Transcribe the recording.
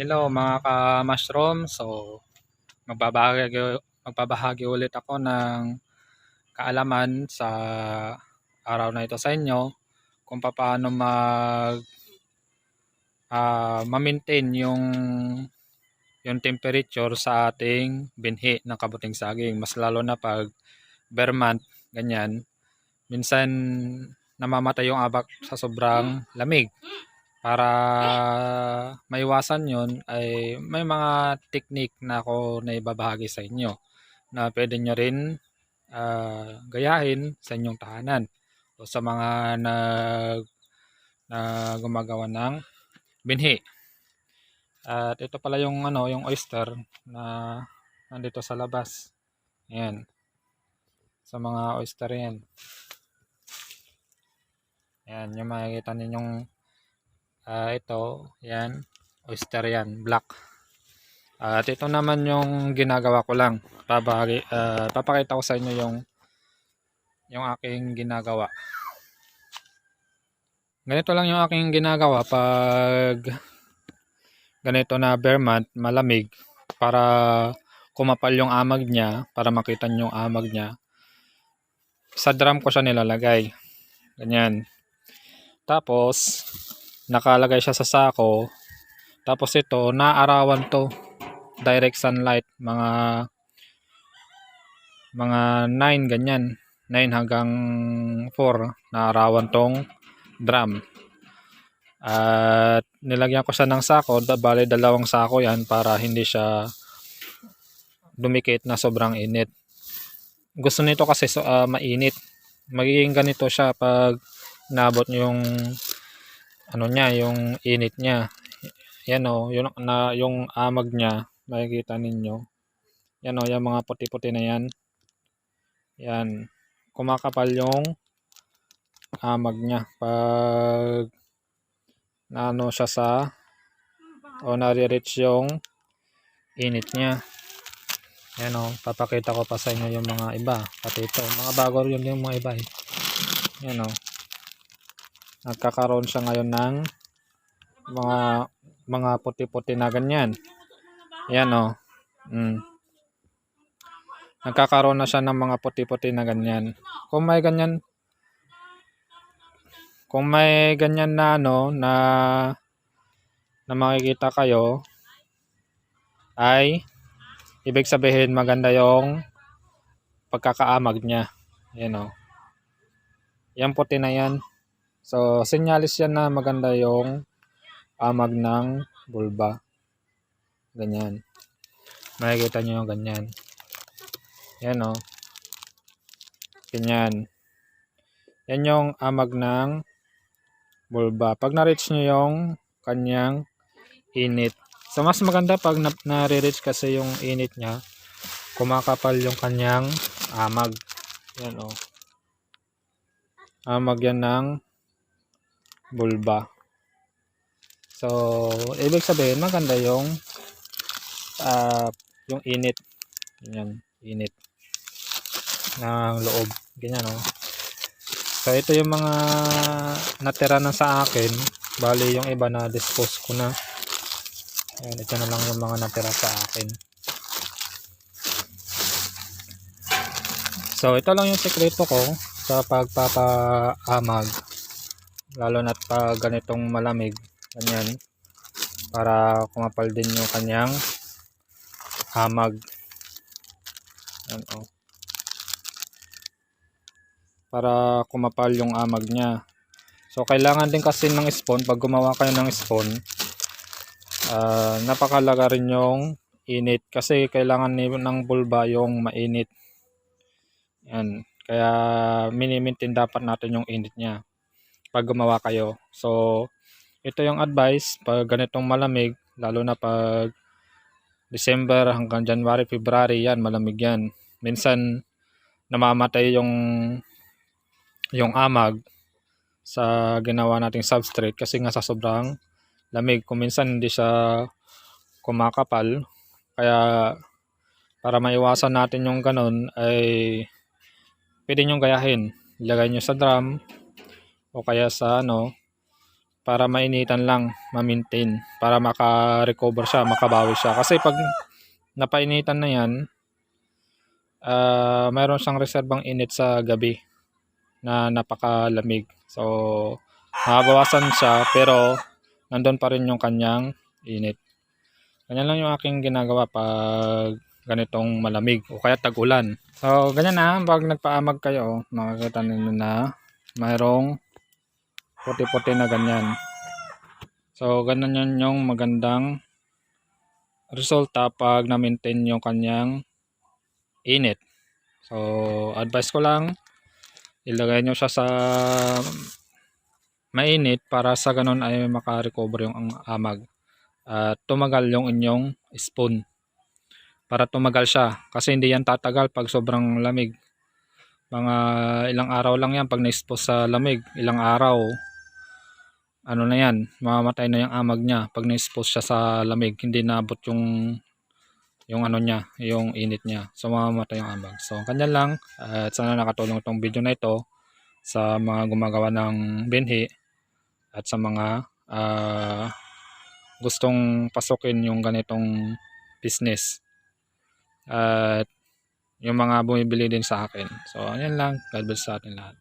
Hello mga ka-mushroom. So, magbabahagi, magbabahagi ulit ako ng kaalaman sa araw na ito sa inyo kung paano mag ah, ma-maintain yung yung temperature sa ating binhi ng kabuting saging. Mas lalo na pag bare month, ganyan. Minsan namamatay yung abak sa sobrang lamig para maiwasan yon ay may mga technique na ako na ibabahagi sa inyo na pwede nyo rin ah, gayahin sa inyong tahanan o sa mga nag na gumagawa ng binhi. At ito pala yung ano, yung oyster na nandito sa labas. Ayan. Sa mga oyster yan. Ayan, yung makikita ninyong Ah, ito, yan, oyster yan, black. At ito naman yung ginagawa ko lang. Babagi, ah, papakita ko sa inyo yung yung aking ginagawa. Ganito lang yung aking ginagawa pag ganito na bare month, malamig para kumapal yung amag niya, para makita niyo yung amag niya. Sa drum ko siya nilalagay. Ganyan. Tapos, nakalagay siya sa sako. Tapos ito, naarawan to. Direct sunlight, mga mga 9 ganyan. 9 hanggang 4 naarawan tong drum. At nilagyan ko siya ng sako, bali dalawang sako yan para hindi siya dumikit na sobrang init. Gusto nito kasi so, ah, mainit. Magiging ganito siya pag nabot yung ano niya, yung init niya. Yan o, yung, na, yung amag niya, makikita ninyo. Yan o, yung mga puti-puti na yan. Yan. Kumakapal yung amag niya. Pag naano siya sa o nare-reach yung init niya. Yan o, papakita ko pa sa inyo yung mga iba. Pati ito, mga bago rin yung mga iba eh. Yan o nagkakaroon siya ngayon ng mga mga puti-puti na ganyan. Yan o. Mm. Nagkakaroon na siya ng mga puti-puti na ganyan. Kung may ganyan kung may ganyan na ano na na makikita kayo ay ibig sabihin maganda yung pagkakaamag niya. Yan o. Yan puti na yan. So, senyalis yan na maganda yung amag ng bulba. Ganyan. Makikita nyo yung ganyan. Yan o. Ganyan. Yan yung amag ng bulba. Pag na-reach nyo yung kanyang init. So, mas maganda pag na- na-reach kasi yung init niya, kumakapal yung kanyang amag. Yan o. Amag yan ng bulba. So, ibig sabihin maganda yung ah, yung init. Ganyan, init ng loob. Ganyan, no? So, ito yung mga natira na sa akin. Bali, yung iba na dispose ko na. Ayan, ito na lang yung mga natira sa akin. So, ito lang yung sekreto ko sa pagpapaamag lalo na't pag ganitong malamig ganyan para kumapal din yung kanyang hamag. Yan o para kumapal yung amag niya. So kailangan din kasi ng spawn pag gumawa kayo ng spawn ah, napakalaga rin yung init. Kasi kailangan ng bulba yung mainit. Yan kaya minimintin dapat natin yung init niya pag gumawa kayo. So, ito yung advice pag ganitong malamig, lalo na pag December hanggang January, February, yan, malamig yan. Minsan, namamatay yung yung amag sa ginawa nating substrate kasi nga sa sobrang lamig. Kung minsan hindi siya kumakapal, kaya para maiwasan natin yung ganun ay pwede nyo gayahin. Ilagay nyo sa drum, o kaya sa ano para mainitan lang, ma-maintain, para maka-recover siya, makabawi siya. Kasi pag napainitan na yan, ah mayroon siyang reserbang init sa gabi na napakalamig. So, mabawasan siya pero nandun pa rin yung kanyang init. Ganyan lang yung aking ginagawa pag ganitong malamig o kaya tag-ulan. So, ganyan na. Pag nagpaamag kayo, makikita ninyo na mayroong puti-puti na ganyan. So, ganun yun yung magandang resulta pag na-maintain yung kanyang init. So, advice ko lang, ilagay nyo siya sa mainit para sa ganun ay makarecover yung ang amag. At tumagal yung inyong spoon. Para tumagal siya. Kasi hindi yan tatagal pag sobrang lamig. Mga ilang araw lang yan pag na-expose sa lamig. Ilang araw. Ano na yan, mamamatay na yung amag niya pag na-expose siya sa lamig. Hindi naabot yung yung ano niya, yung init niya. So mamamatay yung amag. So kanyan lang. At sana nakatulong itong video na ito sa mga gumagawa ng binhi at sa mga ah, gustong pasukin yung ganitong business. At yung mga bumibili din sa akin. So, ayan lang. God bless sa atin lahat.